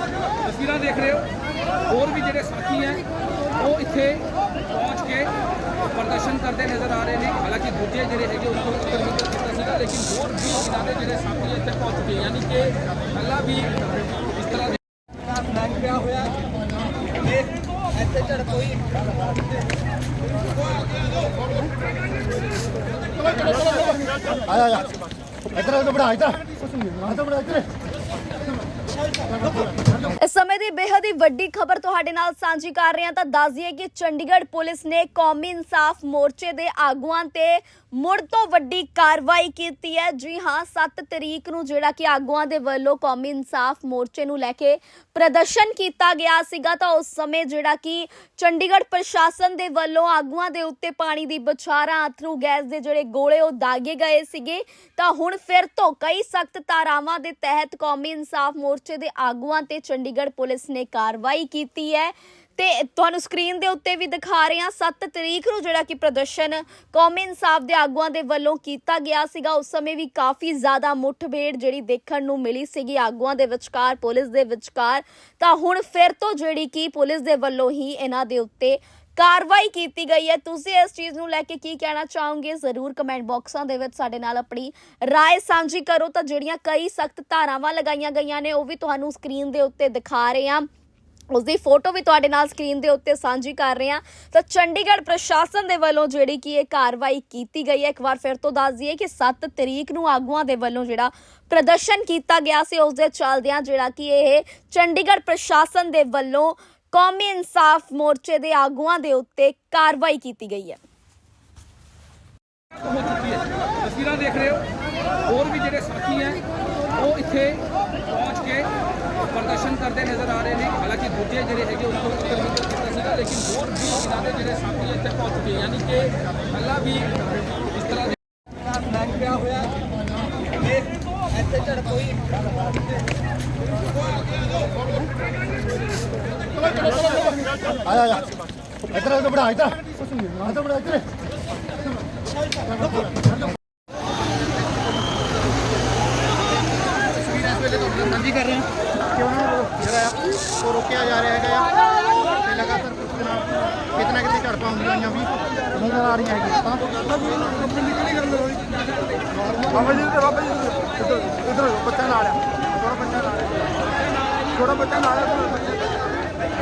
ਤਸਵੀਰਾਂ ਦੇਖ ਰਹੇ ਹੋ। ਹੋਰ ਵੀ ਜਿਹੜੇ ਸਾਥੀ ਹੈ ਉਹ ਇੱਥੇ ਪਹੁੰਚ ਕੇ ਪ੍ਰਦਰਸ਼ਨ ਕਰਦੇ ਨਜ਼ਰ ਆ ਰਹੇ ਨੇ। ਹਾਲਾਂਕਿ ਦੂਜੇ ਜਿਹੜੇ ਹੈਗੇ ਉਹਨਾਂ ਤੋਂ ਉੱਤਰ ਮਿੰਟ ਕੀਤਾ ਸੀਗਾ ਲੇਕਿਨ ਹੋਰ ਵੀ ਇਹਨਾਂ ਦੇ ਜਿਹੜੇ ਸਾਥੀ ਇੱਥੇ ਪਹੁੰਚ ਚੁੱਕੇ ਯਾਨੀ ਕਿ ਪਹਿਲਾਂ ਵੀ ਇਸ ਤਰ੍ਹਾਂ ਦੇ ਲੰਘ ਪਿਆ ਹੋਇਆ। ਇਹ ਇੱਥੇ ਝੜ ਕੋਈ ਆਇਆ ਆਇਆ। ਇੱਧਰ ਆ ਬੜਾ ਇੱਧਰ ਆ। ਤਾਂ ਬੜਾ ਇੱਧਰ। ਇਸ ਸਮੇਂ ਦੀ ਬੇਹੱਦ ਹੀ ਵੱਡੀ ਖਬਰ ਤੁਹਾਡੇ ਨਾਲ ਸਾਂਝੀ ਕਰ ਰਹੇ ਹਾਂ। ਤਾਂ ਦੱਸ ਦਈਏ ਕਿ ਚੰਡੀਗੜ੍ਹ ਪੁਲਿਸ ਨੇ ਕੌਮੀ ਇਨਸਾਫ ਮੋਰਚੇ ਦੇ ਆਗੂਆਂ ਤੇ ਮੁੜ ਤੋਂ ਵੱਡੀ ਕਾਰਵਾਈ ਕੀਤੀ ਹੈ। ਜੀ ਹਾਂ 7 ਤਰੀਕ ਨੂੰ ਜਿਹੜਾ ਕਿ ਆਗੂਆਂ ਦੇ ਵੱਲੋਂ ਕੌਮੀ ਇਨਸਾਫ ਮੋਰਚੇ ਨੂੰ ਲੈ ਕੇ ਪ੍ਰਦਰਸ਼ਨ ਕੀਤਾ ਗਿਆ ਸੀਗਾ। ਤਾਂ ਉਸ ਸਮੇਂ ਜਿਹੜਾ ਕਿ ਚੰਡੀਗੜ੍ਹ ਪ੍ਰਸ਼ਾਸਨ ਦੇ ਵੱਲੋਂ ਆਗੂਆਂ ਦੇ ਉੱਤੇ ਪਾਣੀ ਦੀ ਬਛਾਰਾਂ, ਅਥਰੂ, ਗੈਸ ਦੇ ਜਿਹੜੇ ਗੋਲੇ, ਉਹ ਦਾਗੇ ਗਏ ਸੀਗੇ। ਤਾਂ ਹੁਣ ਫਿਰ ਤੋਂ ਕਈ ਸਖਤ ਧਾਰਾਵਾਂ ਦੇ ਤਹਿਤ ਕੌਮੀ ਇਨਸਾਫ ਮੋਰਚੇ ਦੇ ਆਗੂਆਂ ਤੇ ਚੰਡੀਗੜ੍ਹ ਪੁਲਿਸ ਨੇ ਕਾਰਵਾਈ ਕੀਤੀ ਹੈ। ਤੇ ਤੁਹਾਨੂੰ ਸਕਰੀਨ ਦੇ ਉੱਤੇ ਵੀ ਦਿਖਾ ਰਹੇ ਹਾਂ 7 ਤਰੀਕ ਨੂੰ ਜਿਹੜਾ ਕਿ ਪ੍ਰਦਰਸ਼ਨ ਕੌਮੀ ਇਨਸਾਫ ਦੇ ਆਗੂਆਂ ਦੇ ਵੱਲੋਂ ਕੀਤਾ ਗਿਆ ਸੀਗਾ। ਉਸ ਸਮੇਂ ਵੀ ਕਾਫੀ ਜ਼ਿਆਦਾ ਮੁੱਠਭੇੜ ਜਿਹੜੀ ਦੇਖਣ ਨੂੰ ਮਿਲੀ ਸੀਗੀ ਆਗੂਆਂ ਦੇ ਵਿਚਕਾਰ, ਪੁਲਿਸ ਦੇ ਵਿਚਕਾਰ। ਤਾਂ ਹੁਣ ਫਿਰ ਤੋਂ ਜਿਹੜੀ ਕਿ ਪੁਲਿਸ ਦੇ ਵੱਲੋਂ ਹੀ ਇਹਨਾਂ ਦੇ ਉੱਤੇ ਕਾਰਵਾਈ ਕੀਤੀ ਗਈ ਹੈ ਤੁਸੀਂ ਇਸ ਚੀਜ਼ ਨੂੰ ਲੈ ਕੇ ਕੀ ਕਹਿਣਾ ਚਾਹੋਗੇ ਜ਼ਰੂਰ ਕਮੈਂਟ ਬਾਕਸਾਂ ਦੇ ਵਿੱਚ ਸਾਡੇ ਨਾਲ ਆਪਣੀ رائے ਸਾਂਝੀ ਕਰੋ ਤਾਂ ਜਿਹੜੀਆਂ ਕਈ ਸਖਤ ਧਾਰਾਵਾਂ ਲਗਾਈਆਂ ਗਈਆਂ ਨੇ ਉਹ ਵੀ ਤੁਹਾਨੂੰ ਸਕਰੀਨ ਦੇ ਉੱਤੇ ਦਿਖਾ ਰਹੇ ਹਾਂ ਉਸ ਦੀ ਫੋਟੋ ਵੀ ਤੁਹਾਡੇ ਨਾਲ ਸਕਰੀਨ ਦੇ ਉੱਤੇ ਸਾਂਝੀ ਕਰ ਰਹੇ ਹਾਂ ਤਾਂ ਚੰਡੀਗੜ੍ਹ ਪ੍ਰਸ਼ਾਸਨ ਦੇ ਵੱਲੋਂ ਜਿਹੜੀ ਕਿ ਇਹ ਕਾਰਵਾਈ ਕੀਤੀ ਗਈ ਹੈ ਇੱਕ ਵਾਰ ਫਿਰ ਤੋਂ ਦੱਸ ਦਈਏ ਕਿ 7 ਤਰੀਕ ਨੂੰ ਆਗੂਆਂ ਦੇ ਵੱਲੋਂ ਜਿਹੜਾ ਪ੍ਰਦਰਸ਼ਨ ਕੀਤਾ ਗਿਆ ਸੀ ਉਸ ਦੇ ਚੱਲਦਿਆਂ ਜਿਹੜਾ ਕਿ ਇਹ ਚੰਡੀਗੜ੍ਹ ਪ੍ਰਸ਼ਾਸਨ ਦੇ ਵੱਲੋਂ ਕੌਮੀ ਇਨਸਾਫ ਮੋਰਚੇ ਦੇ ਆਗੂਆਂ ਦੇ ਉੱਤੇ ਕਾਰਵਾਈ ਕੀਤੀ ਗਈ ਹੈ। ਹੋ ਚੁੱਕੀ ਹੈ। ਤਸਵੀਰਾਂ ਦੇਖ ਰਹੇ ਹੋ। ਹੋਰ ਵੀ ਜਿਹੜੇ ਸਾਥੀ ਹੈ, ਉਹ ਇੱਥੇ ਪਹੁੰਚ ਕੇ ਪ੍ਰਦਰਸ਼ਨ ਕਰਦੇ ਨਜ਼ਰ ਆ ਰਹੇ ਨੇ। ਹਾਲਾਂਕਿ ਦੂਜੇ ਜਿਹੜੇ ਹੈਗੇ ਉਹਨਾਂ ਤੋਂ ਉੱਤਰ ਕੀਤਾ ਸੀਗਾ, ਲੇਕਿਨ ਹੋਰ ਵੀ ਇਹਨਾਂ ਜਿਹੜੇ ਸਾਥੀ ਇੱਥੇ ਪਹੁੰਚ ਚੁੱਕੇ ਯਾਨੀ ਕਿ ਪਹਿਲਾਂ ਵੀ ਇਸ ਤਰ੍ਹਾਂ ਦੇ ਲੰਘ ਪਿਆ ਹੋਇਆ ਇਹ ਇੱਥੇ ਝੜ ਕੋਈ ਆਇਆ ਆਇਆ ਇੱਧਰ ਆ ਬੜਾ ਇੱਧਰ ਆ ਤਾਂ ਬੜਾ ਇੱਧਰ ਸਾਂਝੀ ਕਰ ਰਹੇ ਹਾਂ ਕਿ ਉਹਨਾਂ ਨੂੰ ਜਿਹੜਾ ਆ ਉਹ ਰੋਕਿਆ ਜਾ। ਰਿਹਾ ਹੈਗਾ ਆ ਤੇ ਲਗਾਤਾਰ ਕੁਝ ਕਿਤੇ ਨਾ ਕਿਤੇ ਝੜਪਾਂ ਹੁੰਦੀਆਂ ਹੋਈਆਂ ਵੀ ਨਜ਼ਰ ਆ ਰਹੀਆਂ ਹੈਗੀਆਂ ਤਾਂ ਬਾਬਾ ਜੀ ਤੇ ਬਾਬਾ ਜੀ ਇੱਧਰ ਇੱਧਰ ਬੱਚਾ ਨਾਲ ਆ ਥੋੜਾ ਬੱਚਾ ਨਾਲ ਆ ਥੋੜਾ ਬੱਚਾ ਨਾਲ ਆ Thank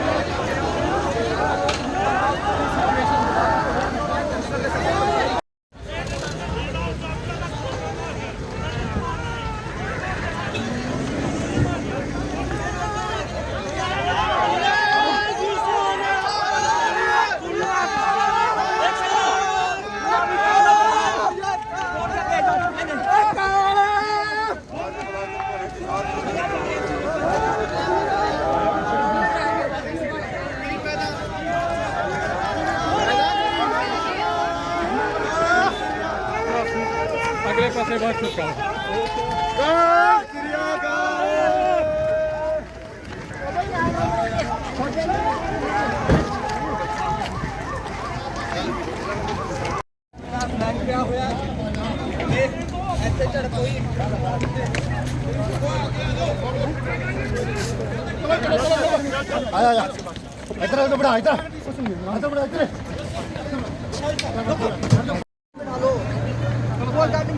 you. ਅਗਲੇ ਚੁੱਕਾ ਲੰਘ ਪਿਆ ਆਇਆ ਆਇਆ। ਇੱਧਰ ਆ ਬੜਾ ਇੱਧਰ ਆ। ਬੜਾ ਇੱਧਰ।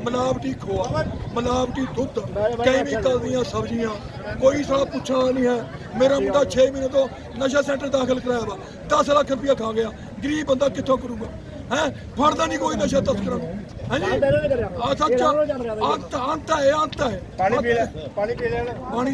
ਮਲਾਵਟੀ ਖੋਆ ਮਲਾਵਟੀ ਦੁੱਧ ਕੈਮੀਕਲ ਦੀਆਂ ਸਬਜ਼ੀਆਂ ਕੋਈ ਸਾਲਾ ਪੁੱਛਾ ਨਹੀਂ ਹੈ। ਮੇਰਾ ਮੁੰਡਾ 6 ਮਹੀਨੇ ਤੋਂ ਨਸ਼ਾ ਸੈਂਟਰ ਦਾਖਲ ਕਰਾਇਆ ਵਾ 10 ਲੱਖ ਰੁਪਇਆ ਖਾ ਗਿਆ। ਗਰੀਬ ਬੰਦਾ ਕਿੱਥੋਂ ਕਰੂਗਾ? ਹੈ? ਫੜਦਾ ਨਹੀਂ ਕੋਈ ਨਸ਼ਾ ਤਸਕਰਾਂ ਨੂੰ। ਹਾਂਜੀ ਆ ਸੱਚ? ਅੰਤ ਅੰਤ ਹੈ ਅੰਤ ਹੈ। ਪਾਣੀ ਪੀ ਲੈ ਪਾਣੀ ਪੀ ਲੈ ਪਾਣੀ